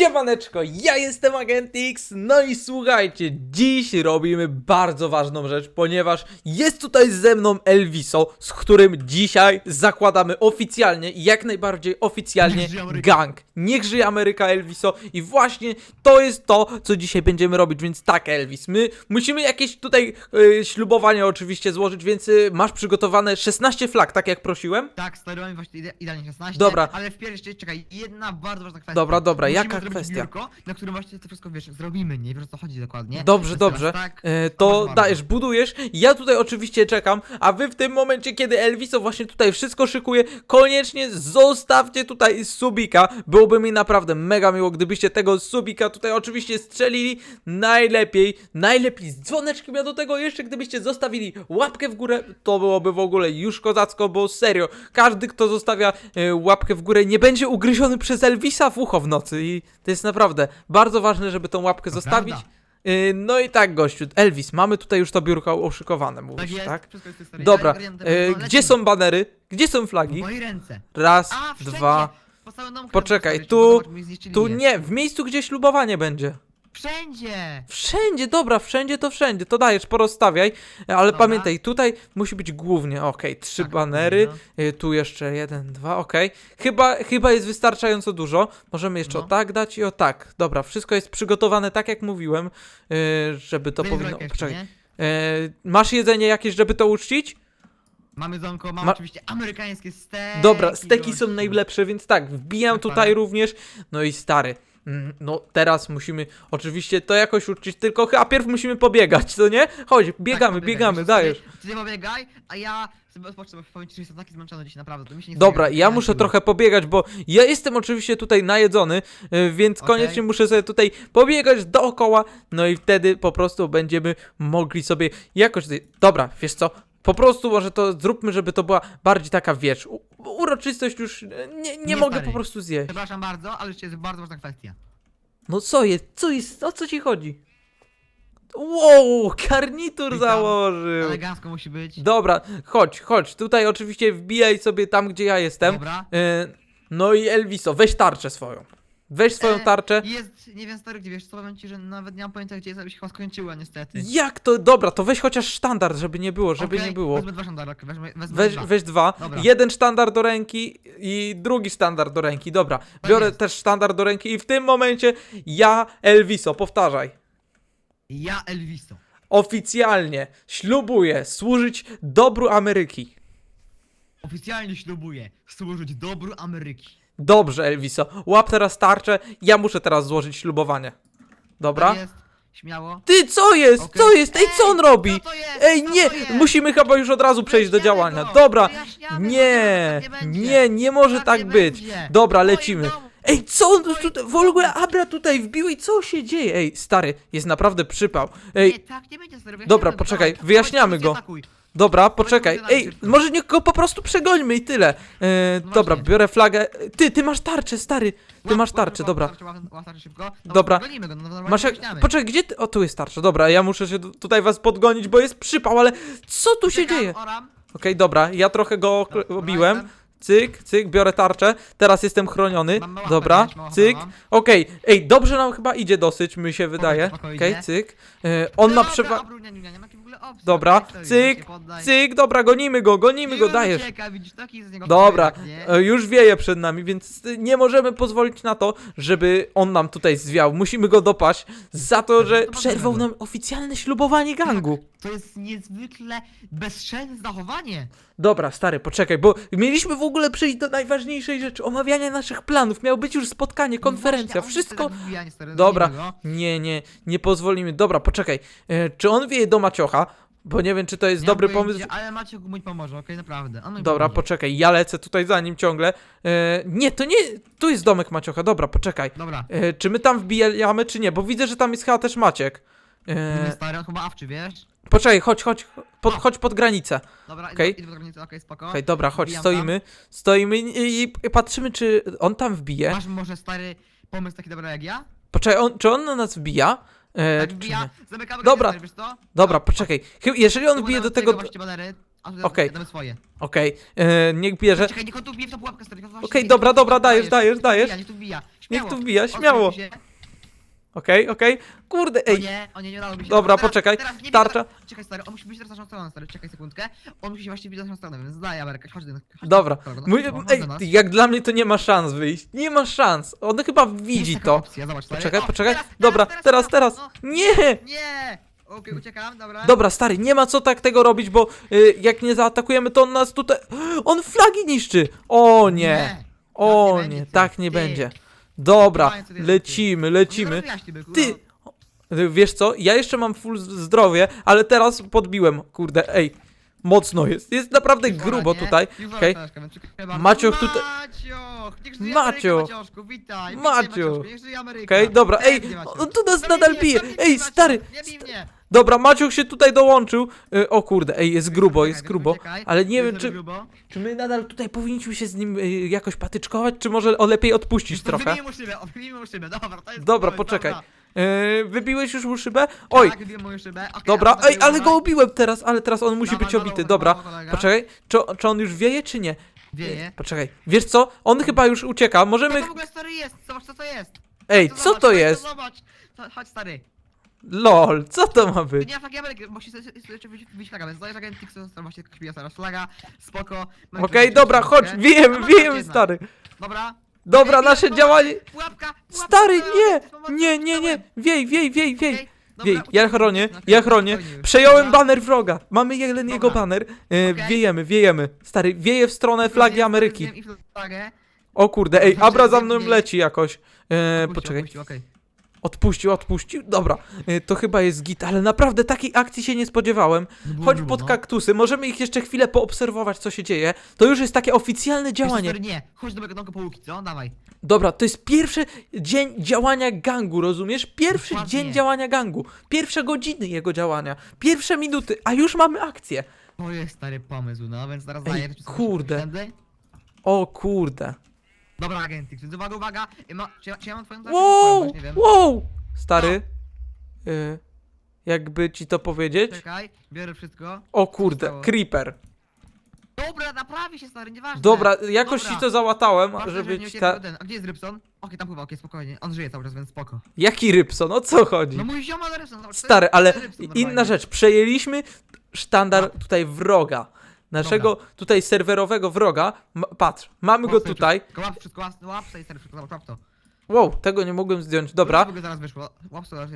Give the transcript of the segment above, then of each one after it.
Siemaneczko, ja jestem Agent X, no i słuchajcie, dziś robimy bardzo ważną rzecz, ponieważ jest tutaj ze mną Elviso, z którym dzisiaj zakładamy oficjalnie, jak najbardziej oficjalnie gang. Niech żyje Ameryka Elviso i właśnie to jest to, co dzisiaj będziemy robić, więc tak Elvis, my musimy jakieś tutaj y, ślubowanie oczywiście złożyć, więc y, masz przygotowane 16 flag, tak jak prosiłem? Tak, sterujemy właśnie ide idealnie 16. Dobra. Ale wpierw jeszcze czekaj, jedna bardzo ważna kwestia. Dobra, dobra, Musimy jaka zrobić kwestia? Biurko, na którym właśnie to wszystko wiesz, zrobimy, nie wiesz o co chodzi dokładnie. Dobrze, dobrze. teraz Tak, E, to dajesz, budujesz. Ja tutaj oczywiście czekam, a wy w tym momencie, kiedy Elviso właśnie tutaj wszystko szykuje, koniecznie zostawcie tutaj subika. Byłoby mi naprawdę mega miło, gdybyście tego subika tutaj oczywiście strzelili. Najlepiej, najlepiej z dzwoneczkiem, a do tego jeszcze gdybyście zostawili łapkę w górę, to byłoby w ogóle już kozacko, bo serio, każdy kto zostawia e, łapkę w górę nie będzie ugryziony przez Elvisa w ucho w nocy i to jest naprawdę bardzo ważne, żeby tą łapkę zostawić. prawda. Yy, No i tak, gościu. Elvis, mamy tutaj już to biurko oszykowane, mówisz, Tak jest, tak? wszystko jest w tej historii. Dobra, yy, no, gdzie lecimy. są banery? Gdzie są W flagi? mojej ręce. Raz, A, wszędzie. dwa. Po całym domku Poczekaj, tu- zobacz, mi zniszczyli Tu je. nie, w miejscu, gdzie ślubowanie będzie. Wszędzie! Wszędzie, dobra, wszędzie to wszędzie, to dajesz, porozstawiaj, ale Dobra. pamiętaj, tutaj musi być głównie, okej, trzy Tak, banery, powinno. yy, tu jeszcze jeden, dwa, okej, chyba, chyba jest wystarczająco dużo, możemy jeszcze No. o tak dać i o tak, dobra, wszystko jest przygotowane tak jak mówiłem, yy, żeby to Weź powinno, jeszcze, poczekaj, nie? yy, masz jedzenie jakieś, żeby to uczcić? Mamy zonko, mamy Ma- oczywiście amerykańskie steki. Dobra, steki są gościu. najlepsze, więc tak, wbijam Tak, tutaj również. No i stary. Mm, No teraz musimy oczywiście to jakoś uczyć, tylko a pierw musimy pobiegać, co nie? Chodź, biegamy, Tak, biegamy, co, dajesz. sobie- Ty pobiegaj, a ja odpocznę, powiem ci, że jestem taki zmęczony dzisiaj, naprawdę, to mi się nie Dobra, ja muszę trochę pobiegać, bo ja jestem oczywiście tutaj najedzony, y, więc Okej. koniecznie muszę sobie tutaj pobiegać dookoła, no i wtedy po prostu będziemy mogli sobie jakoś... Dobra, wiesz co? Po prostu może to zróbmy, żeby to była bardziej taka, wiesz, uroczystość już y, nie, nie, Nie, mogę stary. po prostu zjeść. Przepraszam bardzo, ale jeszcze jest bardzo ważna kwestia. No co jest? Co jest? O co ci chodzi? Wow, garnitur Witam. założył. Elegancko musi być. Dobra, chodź, chodź. Tutaj oczywiście wbijaj sobie tam, gdzie ja jestem. Dobra. Y, no i Elviso, weź tarczę swoją. Weź swoją E, tarczę. Jest, nie wiem stary, gdzie wiesz, co powiem ci, że nawet nie mam pojęcia, gdzie jest, aby się chyba skończyła niestety. Jak to? Dobra, to weź chociaż sztandar, żeby nie było, żeby Okej, nie było. Wezmę dwa wezmę, wezmę Weź, dwa. weź dwa. Dobra. Jeden sztandar do ręki i drugi sztandar do ręki. Dobra, biorę jest. też sztandar do ręki i w tym momencie ja, Elviso, powtarzaj. Ja Elviso. Oficjalnie ślubuję służyć dobru Ameryki. Oficjalnie ślubuję służyć dobru Ameryki. Dobrze, Elviso. Łap teraz tarczę. Ja muszę teraz złożyć ślubowanie. Dobra? Tak jest, śmiało. Ty, co jest? Okej. Co jest? Ej, co on robi? Co to jest? Ej, Co nie! to jest? Musimy chyba już od razu przejść do Wyjaśniamy działania. go, Dobra. wyjaśniamy go, Nie, tak nie będzie. nie, nie może Tak tak nie być. będzie. Dobra, moim lecimy. Ej, co on tutaj, w ogóle. Abra tutaj wbił i co się dzieje? Ej, stary, jest naprawdę przypał. Nie, Ej, tak nie będzie stary, wyjaśniamy Dobra, go, poczekaj, wyjaśniamy go. atakuj. Dobra, poczekaj. Ej, może niech go po prostu przegońmy i tyle. E, No dobra, biorę flagę. Ty, ty masz tarczę, stary. Ty masz tarczę, dobra. Dobra. No, Masz jak... Poczekaj, gdzie ty... O, tu jest tarcza, dobra, ja muszę się tu- tutaj was podgonić, bo jest przypał, ale co tu się dzieje? Okej, dobra, ja trochę go obiłem. Cyk, cyk, biorę tarczę. Teraz jestem chroniony. Dobra, cyk. Okej, ej, dobrze nam chyba idzie dosyć, mi się wydaje. Okej, cyk. E, on ma przewagę. Ogóle opcji. Dobra, cyk, cyk, dobra, gonimy go, gonimy go, dajesz. ucieka, widzisz, taki z niego Dobra, nie? e, już wieje przed nami, więc y, nie możemy pozwolić na to, żeby on nam tutaj zwiał. Musimy go dopaść za to, że przerwał nam oficjalne ślubowanie gangu. To jest niezwykle bezczelne zachowanie. Dobra, stary, poczekaj, bo mieliśmy w ogóle przejść do najważniejszej rzeczy, omawiania naszych planów. Miało być już spotkanie, konferencja, Właśnie, on wszystko. tak stary, Dobra, go. nie, nie, nie pozwolimy. Dobra, poczekaj. E, czy on wieje do Maciocha? Bo nie wiem, czy to jest Nie dobry pomysł. Ale Maciek mu pomoże, okej, naprawdę. On mi Dobra, pomoże. poczekaj, ja lecę tutaj za nim ciągle. E, nie, to nie. Tu jest domek Maciocha, dobra, poczekaj. Dobra. E, czy my tam wbijamy, czy nie? Bo widzę, że tam jest chyba też Maciek. Nie. E, Stary, on chyba awczy, wiesz? Poczekaj, chodź, chodź, pod, chodź pod granicę. Dobra, Okej. idę, idę do granicy, okej, spoko. Okej, dobra, chodź, Wbijam stoimy. Stoimy i, i, i patrzymy, czy on tam wbije. Masz może stary pomysł taki dobry jak ja? Poczekaj, on, czy on na nas wbija? E, Tak czy wbija, nie? zamykamy Dobra. granicy, wiesz co? Dobra, poczekaj. Chy- Jeżeli on wbije do tego. Okej. damy swoje. Okej, e, niech bierze. Czekaj, niech on tu wbije w tą pułapkę, stary. niech on właśnie Okej, wbije dobra, dobra, dajesz, dajesz, niech tu wbija, dajesz. Niech tu wbija. Niech Śmiało. tu wbija, Odsuń śmiało. się. Okej, okej. Kurde, O ej. nie, o nie, nie udało mi się. Dobra, Teraz- poczekaj. teraz nie Tarcza. teraz- Czekaj stary, on musi być teraz naszą stroną, stary, czekaj sekundkę. On musi się właśnie bić naszą stronę, więc daj Amerykę, chodź do chodź Dobra. do nas, kolego, Mój, no, ej, jak dla mnie to nie ma szans wyjść. Nie ma szans. On chyba widzi taka to. Opcja, zobacz, stary. Poczekaj, O, poczekaj. teraz, Dobra, teraz, teraz. no. Nie! Nie! Okej, uciekam, dobra. Dobra, stary, nie ma co tak tego robić, bo y, jak nie zaatakujemy, to on nas tutaj. On flagi niszczy! O nie! O tak nie będzie, tak ty. nie będzie. Dobra, lecimy, lecimy. ty no. Wiesz co, ja jeszcze mam full zdrowie, ale teraz podbiłem. Kurde, ej. Mocno jest. Jest naprawdę grubo tutaj. Bardzo. Macioch tutaj- Macio. Macio. Okej, dobra, ej, on tu nas nadal bije. Ej, stary, Macioch, Nie bij mnie! Dobra, Maciuch się tutaj dołączył. Y, o kurde, ej, jest grubo, jest grubo. Ale nie wiem, czy, czy my nadal tutaj powinniśmy się z nim y, jakoś patyczkować, czy może o lepiej odpuścić trochę. Wybijmy mu szybę, wybijmy mu szybę, dobra, to jest Dobra, pomysł, poczekaj. dobra. Y, wybiłeś już mu szybę? Oj, Tak, wybijmy mu szybę. Okej, dobra, a potem ej, ale go ubiłem teraz, ale teraz on musi Dawaj, być obity. Dobra, kolega. poczekaj, czy, czy on już wieje, czy nie? Wieje. Poczekaj, wiesz co? On chyba już ucieka, Co możemy... to w ogóle stary jest? Zobacz co to jest. Ej, co to jest? Zobacz, chodź stary. LOL, co to ma być? nie ma flagi Ameryki, musisz sobie jeszcze wybić flagę, więc dajesz agent Tix, to właśnie tak śpiewa teraz flaga, spoko. Okej, dobra, chodź, wiejemy, jedna. stary. Dobra. Dobra, nasze działanie... Pułapka, Stary, nie! Nie, nie, nie! Wiej, wiej, wiej, wiej! Wiej, ja chronię, ja chronię. Przejąłem baner wroga. Mamy jeden jego baner. E. Wiejemy, wiejemy. Stary, wieje w stronę flagi Ameryki. O kurde, ej, Abra za mną leci jakoś. E, poczekaj. Odpuścił. Odpuścił. Dobra, e, to chyba jest git, ale naprawdę takiej akcji się nie spodziewałem. Chodź pod no. kaktusy, możemy ich jeszcze chwilę poobserwować, co się dzieje. To już jest takie oficjalne działanie. Nie, chodź do domku po łuki, co? Dawaj. Dobra, to jest pierwszy dzień działania gangu, rozumiesz? Pierwszy Dokładnie. dzień działania gangu. Pierwsze godziny jego działania. Pierwsze minuty, a już mamy akcję. To jest stary pomysł, no więc teraz Ej, daję kurde. O kurde. Dobra, agentix, więc uwaga, uwaga. E, Ma, czy, ja- czy ja mam twoją tarczę? Wow! Nie wiem. Wow! Stary. Y, jakby ci to powiedzieć? Czekaj, biorę wszystko. O kurde, creeper. Dobra, naprawi się stary, nieważne. Dobra, jakoś ci to załatałem, Ważne, że żeby nie ci ta... ten. A gdzie jest Rybson? Okej, tam pływa, okej, spokojnie. On żyje cały czas, więc spoko. Jaki Rybson? O co chodzi? No mój Rybson. zobacz, to Stary, jest- ale to jest Rybson inna normalnie. rzecz. Przejęliśmy sztandar tutaj wroga. Naszego tutaj serwerowego wroga. Ma, patrz, mamy go tutaj. Łap wszystko, łap, łap łap to. Wow, tego nie mogłem zdjąć. Dobra.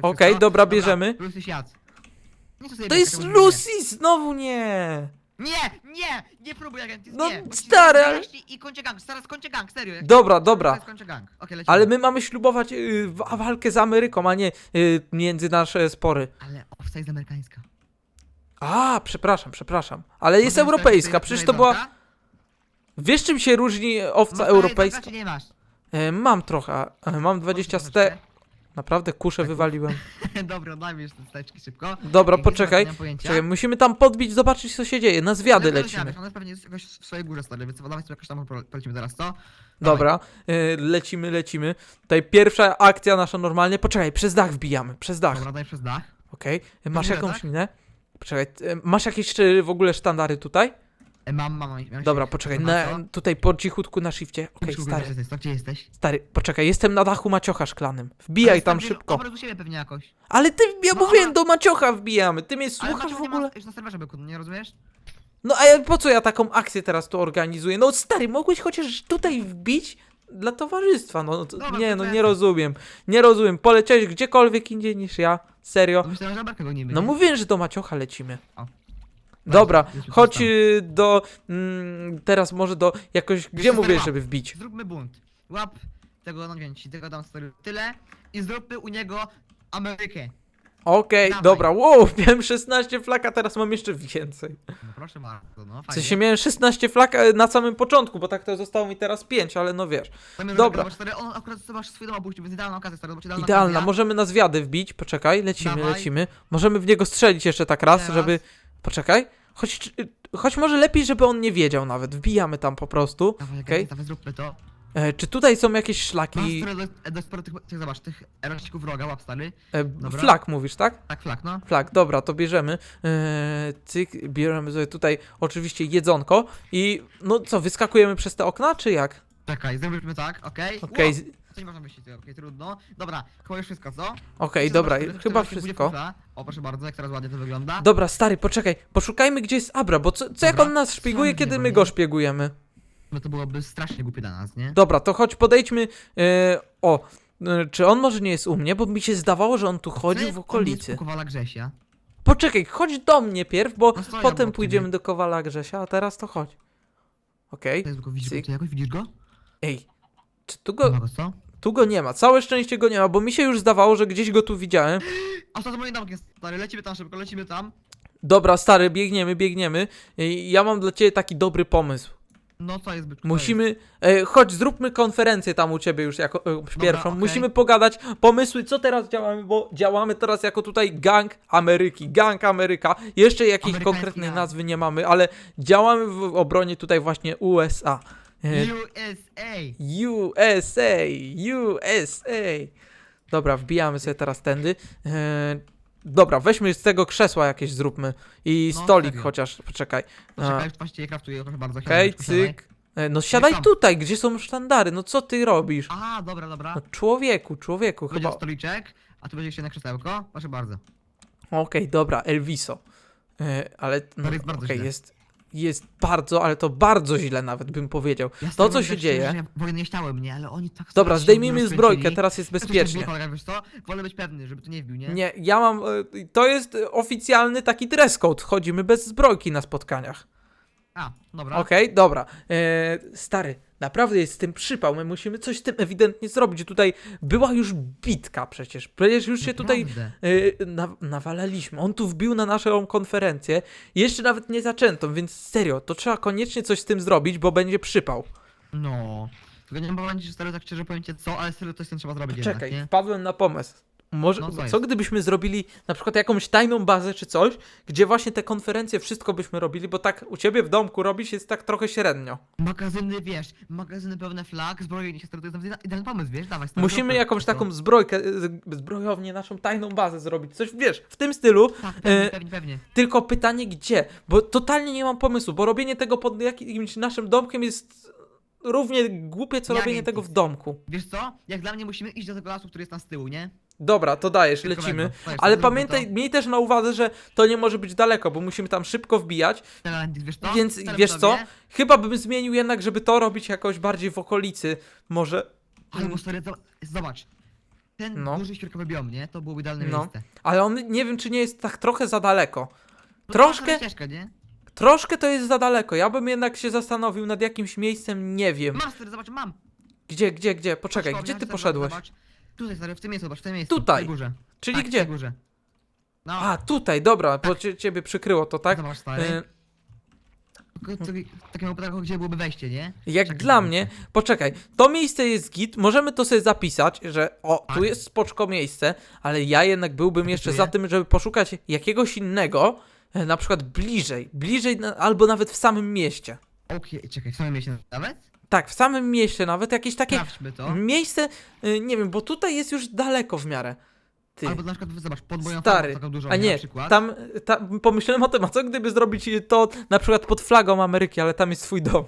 Okej, dobra, bierzemy. To jest. Lucy! Znowu nie! Nie, nie, nie próbuj agent, No, nie. stary, I kończę gang, zaraz kończę gang, serio. Dobra, dobra. gang. Lecimy. Ale my mamy ślubować y, wa- walkę z Ameryką, a nie y, między nasze spory. Ale owca jest amerykańska. A, przepraszam, przepraszam. Ale jest Możemy europejska, przecież to była... Wiesz czym się różni owca Masz europejska? jedzonka, czy nie masz? E, mam trochę, e, mam 20 ste... Naprawdę kuszę Tak, wywaliłem. Dobra, daj mi jeszcze te steczki szybko. Dobra, Jak poczekaj. Czekaj, musimy tam podbić, zobaczyć co się dzieje. Na zwiady Ale lecimy. Ona pewnie jest jakoś w swojej górze stary, więc dawaj sobie jakoś tam po- polecimy teraz, co? Dobra, e, lecimy, lecimy. Tutaj pierwsza akcja nasza normalnie. Poczekaj, przez dach wbijamy, przez dach. Dobra, daj przez dach. Okej, E, masz jakąś tak? minę? Poczekaj, e, masz jakieś e, w ogóle sztandary tutaj? E, mam, mam, mam. mam Dobra, poczekaj, na, tutaj po cichutku na shifcie. Okej, stary, jesteś? To gdzie jesteś? stary, poczekaj, jestem na dachu maciocha szklanym. Wbijaj tam szybko. Obraz u siebie pewnie jakoś. Ale ty, ja No, mówiłem, ale- do maciocha wbijamy, ty mnie Ale słuchasz w nie ma ogóle? już na serwerze byku, nie rozumiesz? No a ja, po co ja taką akcję teraz tu organizuję? No stary, mogłeś chociaż tutaj wbić dla towarzystwa, no to, Dobra, nie, no nie rozumiem, nie rozumiem, poleciałeś gdziekolwiek indziej niż ja, serio. No Myślałem, że. No nie? do Maciocha lecimy. O. Dobra, Już chodź y, do, mm, teraz może do jakoś, gdzie stary, żeby wbić? Zróbmy bunt. Łap tego, no wiem ci, tego dam stary tyle i zróbmy u niego Amerykę. Okej, Dawaj. dobra, wow, miałem 16 flak, a teraz mam jeszcze więcej. No proszę bardzo, no W fajnie. sensie miałem 16 flak e, na samym początku, bo tak to zostało mi teraz 5, ale no wiesz. Dobra. Stary, on akurat zobacz swój dom opuścił, więc idealna okazja, stary, idealna Idealna, okazja. możemy na zwiady wbić, poczekaj, lecimy, Dawaj. lecimy. Możemy w niego strzelić jeszcze tak raz, Teraz. żeby... Poczekaj, choć, choć może lepiej, żeby on nie wiedział nawet, wbijamy tam po prostu. Dawaj, Okej. okay. zróbmy to. E, czy tutaj są jakieś Masz szlaki... stary do, do sporo tych, tych, zobacz, tych roczników wroga, łap stary. E, Dobra. flag mówisz, tak? Tak, flak, no. Flag, dobra, to bierzemy. E, cyk, bierzemy sobie tutaj oczywiście jedzonko i no co, wyskakujemy przez te okna, czy jak? Czekaj, zrobimy tak, okej? Okej, z- To nie można tego, okej, trudno. Dobra, chyba już wszystko, co? Dobra, chyba wszystko. fufla. O, proszę bardzo, jak teraz ładnie to wygląda. Dobra, stary, poczekaj, poszukajmy gdzie jest Abra, bo co, co jak Dobra, on nas szpieguje, kiedy bo my nie. go szpiegujemy? No to byłoby strasznie głupie dla nas, nie? Dobra, to chodź podejdźmy, e, o, e, czy on może nie jest u mnie, bo mi się zdawało, że on tu chodził w okolicy. Kowala Grzesia. Poczekaj, chodź do mnie pierw, bo No stoi potem obok pójdziemy ciebie. do Kowala Grzesia, a teraz to chodź. Okej, To jest go, widzisz go, Cyk. jakoś widzisz go? ej, czy tu Nie go, ma go, co? tu go nie ma, całe szczęście go nie ma, bo mi się już zdawało, że gdzieś go tu widziałem. A co za moim domkiem, stary, lecimy tam szybko, lecimy tam. Dobra, stary, biegniemy, biegniemy. Ja mam dla ciebie taki dobry pomysł. No co jest, byczku? Musimy, e, chodź, zróbmy konferencję tam u ciebie już jako e, pierwszą. okej. Musimy pogadać pomysły, co teraz działamy, bo działamy teraz jako tutaj gang Ameryki, gang Ameryka. Jeszcze jakiejś Amerykański konkretnej gang. nazwy nie mamy, ale działamy w jest tutaj właśnie USA. E? USA! USA, USA. Dobra, wbijamy sobie teraz tędy. E, dobra, weźmy z tego krzesła jakieś zróbmy. I No, stolik serio. chociaż, poczekaj. Poczekaj, już właściwie kraftuję, proszę bardzo. Okej, siadaj, siadaj. cyk. E, No siadaj tam. tutaj, gdzie są sztandary, no co ty robisz? Aha, dobra, dobra. No człowieku, człowieku, Będzie chyba... stoliczek, a tu będzie jeszcze jedno krzesełko. Proszę bardzo. Okej, dobra, Elviso. E, ale, no, To jest bardzo okej, źle. jest, jest bardzo, ale to bardzo źle nawet bym powiedział. Ja To, co się dzieje... nie ale oni tak Dobra, zdejmijmy zbrojkę, teraz jest Ja bezpiecznie. kolega, wiesz co? Wolę być pewny, żeby tu nie wbił, nie? Nie, ja mam. e, To jest oficjalny taki dress code. Chodzimy bez zbrojki na spotkaniach. A, dobra. Okej, dobra. E, stary, naprawdę jest z tym przypał. My musimy coś z tym ewidentnie zrobić. Tutaj była już bitka przecież. Przecież już się tutaj Naprawdę. e, na, nawalaliśmy. On tu wbił na naszą konferencję. Jeszcze nawet nie zaczętą, więc serio, to trzeba koniecznie coś z tym zrobić, bo będzie przypał. No. Tylko nie mam że stary, tak szczerze powiem ci co, ale serio coś z tym trzeba zrobić Czekaj, jednak, nie? wpadłem na pomysł. Może, No, co gdybyśmy zrobili na przykład jakąś tajną bazę czy coś, gdzie właśnie te konferencje wszystko byśmy robili, bo tak u ciebie w domku robić jest tak trochę średnio. Magazyny, wiesz, magazyny pełne flag, zbrojenie się, to jest idealny pomysł, wiesz? Dawaj, Musimy jakąś taką zbrojkę, zbrojownię, naszą tajną bazę zrobić, coś wiesz, w tym stylu, Tak, pewnie, e, pewnie, pewnie. tylko pytanie gdzie, bo totalnie nie mam pomysłu, bo robienie tego pod jakimś naszym domkiem jest równie głupie, co Ja robienie tego w domku. Wiesz co? Jak dla mnie musimy iść do tego lasu, który jest tam z tyłu, nie? Dobra, to dajesz, Kilkowego. lecimy. To jest, Ale pamiętaj, to. miej też na uwadze, że to nie może być daleko, bo musimy tam szybko wbijać, wiesz co? Więc wiesz co? Chyba bym zmienił jednak, żeby to robić jakoś bardziej w okolicy. Może. Ale bo stary, zo- zobacz. Ten No. duży świerkowy biom, nie? To byłoby idealne No. miejsce. Ale on nie wiem, czy nie jest tak trochę za daleko. No, Troszkę- taka ścieżka, nie? Troszkę to jest za daleko. Ja bym jednak się zastanowił nad jakimś miejscem, nie wiem. Mam stary, zobacz, mam. Gdzie, gdzie, gdzie? Poczekaj, Patrz, gdzie ty poszedłeś? Zobacz. Tutaj stary, w tym miejscu, zobacz, w tym miejscu. Tutaj. W tej górze. Czyli tak, W gdzie? tej górze. No, A, tutaj, dobra, bo cie, ciebie przykryło to, tak? zobacz stary. Y, Tylko- W takim wypadku, gdzie byłoby wejście, nie? Jak Czekaj, dla mnie, poczekaj, to miejsce jest git, możemy to sobie zapisać, że o, tu Tak. jest spoczko miejsce, ale ja jednak byłbym jeszcze Zapisuję. za tym, żeby poszukać jakiegoś innego, e, na przykład bliżej, bliżej na, albo nawet w samym mieście. Okej, czekaj, w samym mieście nawet? Tak, w samym mieście nawet jakieś takie Sprawdźmy to. miejsce, y, nie wiem, bo tutaj jest już daleko w miarę. Ty, Albo na przykład, zobacz, pod moją stary, farmą taką dużą, a na nie, przykład. tam, tam, pomyślałem o tym, a co gdyby zrobić to na przykład pod flagą Ameryki, ale tam jest swój dom.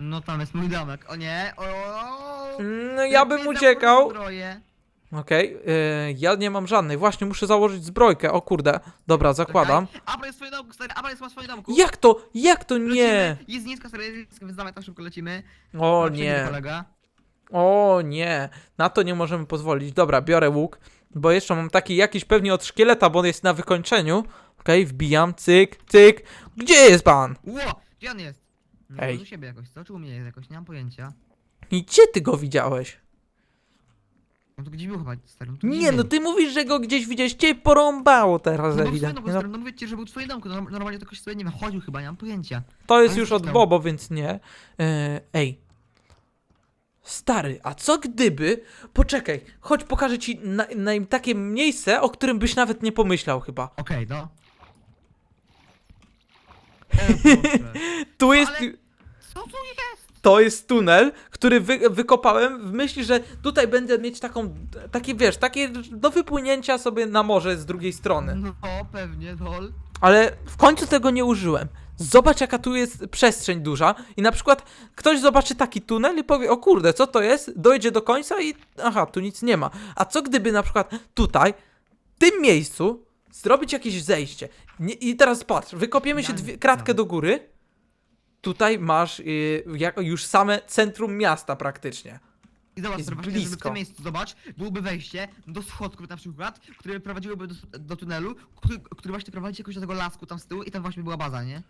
No tam jest mój domek, o nie, o, o, o. No ja bym uciekał. zbroję. Okej, y, ja nie mam żadnej. Właśnie muszę założyć zbrojkę. O kurde. Dobra, zakładam. Abra jest w swoim domku, stary, Abra jest w swoim domku. Jak to? Jak to Lecimy. nie? Jest nisko, stary, jest nisko, więc dawaj tam szybko lecimy. O Patrz, nie. Kolega. O nie. Na to nie możemy pozwolić. Dobra, biorę łuk, bo jeszcze mam taki jakiś pewnie od szkieleta, bo on jest na wykończeniu. Okej, wbijam. Cyk, cyk. Gdzie jest pan? Ło, gdzie on jest? No, Ej. u siebie jakoś, co? Czy u mnie jest jakoś? Nie mam pojęcia. I gdzie ty go widziałeś? No to gdzie był chyba, stary? No to Nie, no był? ty mówisz, że go gdzieś widziałeś. Cię porąbało teraz No, był w swoim ewidentnie. domku, No, stary, no mówię ci, że był w swoim domku, no, normalnie to ktoś sobie, nie wiem, chodził chyba, nie mam pojęcia. To jest Ale już od? Bobo, więc nie. E, ej. Stary, a co gdyby. Poczekaj, chodź pokażę ci na, na, takie miejsce, o którym byś nawet nie pomyślał chyba. Okej, no. Boże. Tu jest. Ale- Co tu jest? To jest tunel, który wy, wykopałem w myśli, że tutaj będę mieć taką. Takie wiesz, takie do wypłynięcia sobie na morze z drugiej strony. No, pewnie, lol. ale w końcu tego nie użyłem. Zobacz, jaka tu jest przestrzeń duża i na przykład ktoś zobaczy taki tunel i powie, o kurde, co to jest? Dojdzie do końca i aha, tu nic nie ma. A co gdyby na przykład tutaj, w tym miejscu, zrobić jakieś zejście? Nie, I teraz patrz, wykopiemy się dwie, kratkę do góry. Tutaj masz jak, już same centrum miasta praktycznie. I zobacz, Jest sobie właśnie, żeby w blisko. tym miejscu, zobacz, byłoby wejście do schodków na przykład, które prowadziłyby do, do tunelu, który, który właśnie prowadzi jakoś do tego lasku tam z tyłu i tam właśnie była baza, nie?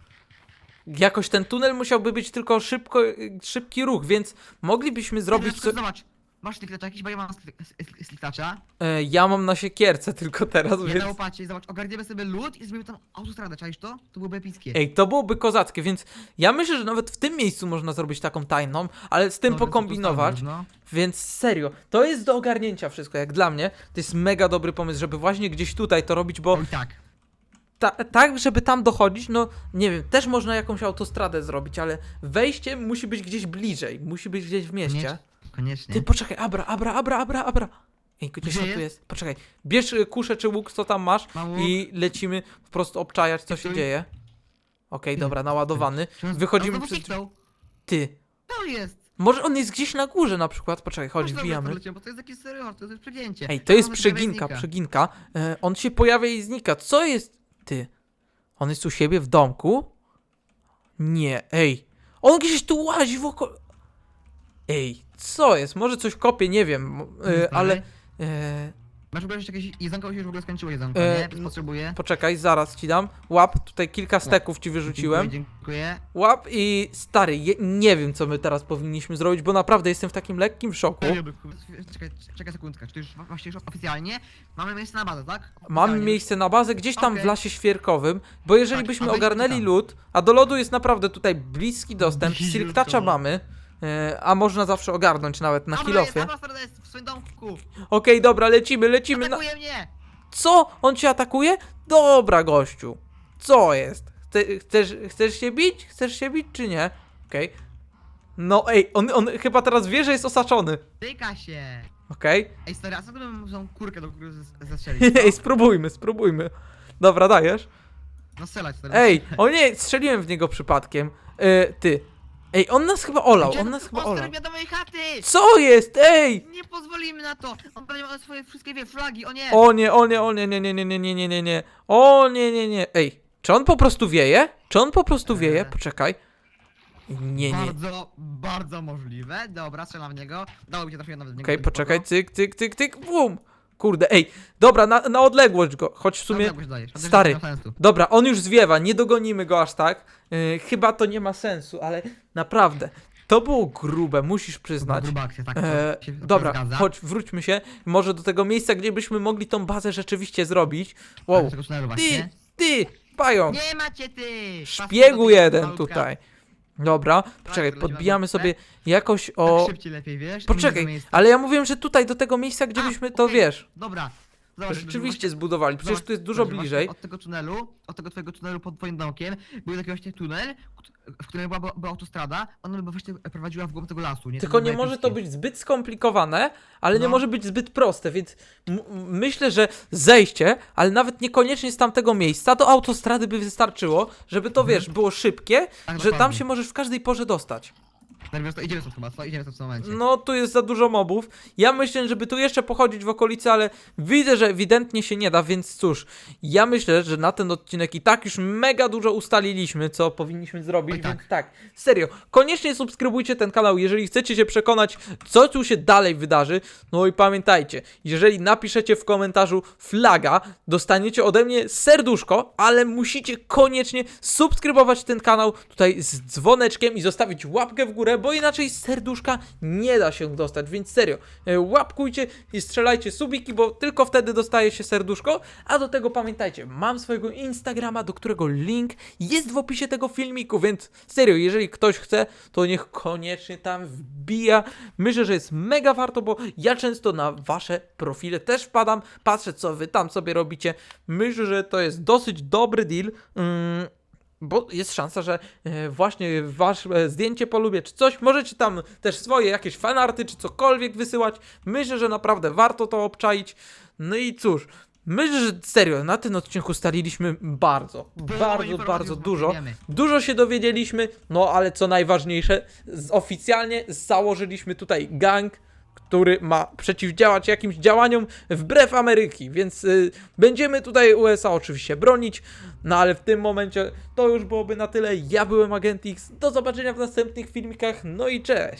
Jakoś ten tunel musiałby być tylko szybko, yy, szybki ruch, więc moglibyśmy zrobić Zobacz, co... Zobacz, masz sliktacza jakiś, bo ja mam sli- sli- sliktacza, E, ja mam na siekierce tylko teraz, ja więc... na łopacie, zobacz, ogarniemy sobie lód i zrobimy tam autostradę, czaisz to? To byłoby epickie. Ej, to byłoby kozackie, więc ja myślę, że nawet w tym miejscu można zrobić taką tajną, ale z tym No, pokombinować, No. więc serio, to jest do ogarnięcia wszystko, jak dla mnie, to jest mega dobry pomysł, żeby właśnie gdzieś tutaj to robić, bo Oj tak. ta, tak, żeby tam dochodzić, no nie wiem, też można jakąś autostradę zrobić, ale wejście musi być gdzieś bliżej, musi być gdzieś w mieście. Koniecznie. Ty poczekaj, abra, abra, abra, abra, abra. Ej, gdzieś Gdzie on tu jest? jest? Poczekaj, bierz y, kuszę czy łuk, co tam masz Mam łuk. i lecimy po prostu obczajać, co się Stój. dzieje. Okej, dobra, naładowany. Wychodzimy przez... Ty, To jest! może on jest gdzieś na górze na przykład, poczekaj, chodź, Można wbijamy. Bo to jest jakiś serial, to jest przegięcie. Ej, to jest przeginka, przeginka. E, on się pojawia i znika. Co jest? Ty. On jest u siebie w domku? Nie, ej. On gdzieś tu łazi wokół. Ej, co jest? Może coś kopie, nie wiem, Stary, ale... E, Masz w ogóle jeszcze jakieś jedzonko, już w ogóle skończyło jedzonko, E, nie? Potrzebuję. poczekaj, zaraz ci dam. Łap, tutaj kilka steków ci wyrzuciłem. Dziękuję, dziękuję. Łap i stary, je, nie wiem co my teraz powinniśmy zrobić, bo naprawdę jestem w takim lekkim szoku. Czekaj, czekaj sekundkę, czy to już właśnie już oficjalnie mamy miejsce na bazę, tak? Mamy Oficjalnie. miejsce na bazę gdzieś tam w Okej. lasie świerkowym, bo jeżeli Tak, byśmy wejdźmy ogarnęli tam. lód, a do lodu jest naprawdę tutaj bliski dostęp, silktacza mamy, e, a można zawsze ogarnąć nawet na Dobra, jest, dobra, jest w swoim domku. Okej, dobra, lecimy, lecimy na... Atakuje mnie! Co? On cię atakuje? Dobra, gościu. Co jest? Chce, chcesz, chcesz się bić? Chcesz się bić, czy nie? Okej. No ej, on, on chyba teraz wie, że jest osaczony. Tyka się! Okej. Ej, stary, a co gdybym tą kurkę do góry zestrzelić? Ej, spróbujmy, spróbujmy. Dobra, dajesz? No strzelać, stary. Ej, o nie, strzeliłem w niego przypadkiem. E, ty. Ej, on nas chyba olał, on nas chyba olał. mnie do mojej chaty! Co jest? Ej! Nie pozwolimy na to! On będzie miał swoje wszystkie wie, flagi, o nie! O nie, o nie, o nie, nie, nie, nie, nie, nie, nie, nie, nie. O nie, nie, nie. Ej, czy on po prostu wieje? Czy on po prostu wieje? Eee. Poczekaj. Nie, nie. Okej, Bardzo, bardzo możliwe. Dobra, strzelam w niego. Dało mi się trafiłem nawet w niego. więc poczekaj, cyk, cyk, cyk, cyk, bum. Kurde, ej, dobra, na, na odległość go, choć w sumie... Dajesz. Stary. nie ma sensu. Dobra, on już zwiewa, nie dogonimy go aż tak. Yy, chyba to nie ma sensu, ale naprawdę, to było grube, musisz przyznać. Gruba akcja, tak. E, to się akurat dobra, zgadza. chodź, wróćmy się może do tego miejsca, gdzie byśmy mogli tą bazę rzeczywiście zrobić. Tak, Wow, tego tunelu ty, właśnie. ty, pająk, Nie macie ty! szpiegu jeden tutaj. Dobra, poczekaj, lecimy podbijamy sobie jakoś Tak o... szybciej lepiej, wiesz? Poczekaj, ale ja mówiłem, że tutaj do tego miejsca, gdzie A, byśmy to, okej, wiesz, Dobra. Zobacz, rzeczywiście zbudowali, przecież Zobacz, tu jest dużo zobacz, właśnie bliżej. Od tego tunelu, od tego twojego tunelu pod twoim domkiem, był taki właśnie tunel, w którym była, była autostrada, ona by właśnie prowadziła w głąb tego lasu, nie? Tylko nie może to epickie. być zbyt skomplikowane, ale nie No. może być zbyt proste, więc m- m- myślę, że zejście, ale nawet niekoniecznie z tamtego miejsca, do autostrady by wystarczyło, żeby to, wiesz, było szybkie, Tak, że tam dokładnie. się możesz w każdej porze dostać. Nerwios, to idziemy stąd chyba, co? Idziemy stąd w tym momencie. No, tu jest za dużo mobów. Ja myślę, żeby tu jeszcze pochodzić w okolicy, ale widzę, że ewidentnie się nie da, więc cóż, ja myślę, że na ten odcinek i tak już mega dużo ustaliliśmy, co powinniśmy zrobić, Oj, tak. więc tak, serio, koniecznie subskrybujcie ten kanał, jeżeli chcecie się przekonać, co tu się dalej wydarzy. No i pamiętajcie, jeżeli napiszecie w komentarzu flaga, dostaniecie ode mnie serduszko, ale musicie koniecznie subskrybować ten kanał tutaj z dzwoneczkiem i zostawić łapkę w górę, bo inaczej serduszka nie da się dostać, więc serio, e, łapkujcie i strzelajcie subiki, bo tylko wtedy dostaje się serduszko, a do tego pamiętajcie, mam swojego Instagrama, do którego link jest w opisie tego filmiku, więc serio, jeżeli ktoś chce, to niech koniecznie tam wbija. Myślę, że jest mega warto, bo ja często na wasze profile też wpadam, patrzę co wy tam sobie robicie. Myślę, że to jest dosyć dobry deal. Mm, bo jest szansa, że e, właśnie wasze zdjęcie polubię, czy coś. Możecie tam też swoje jakieś fanarty, czy cokolwiek wysyłać. Myślę, że naprawdę warto to obczaić. No i cóż, Myślę, że serio, na ten odcinku stariliśmy bardzo, bardzo, bardzo dużo. Dużo się dowiedzieliśmy, no ale co najważniejsze, oficjalnie założyliśmy tutaj gang, który ma przeciwdziałać jakimś działaniom wbrew Ameryki, więc y, będziemy tutaj USA oczywiście bronić, no ale w tym momencie to już byłoby na tyle. Ja byłem Agent X, do zobaczenia w następnych filmikach, no i cześć!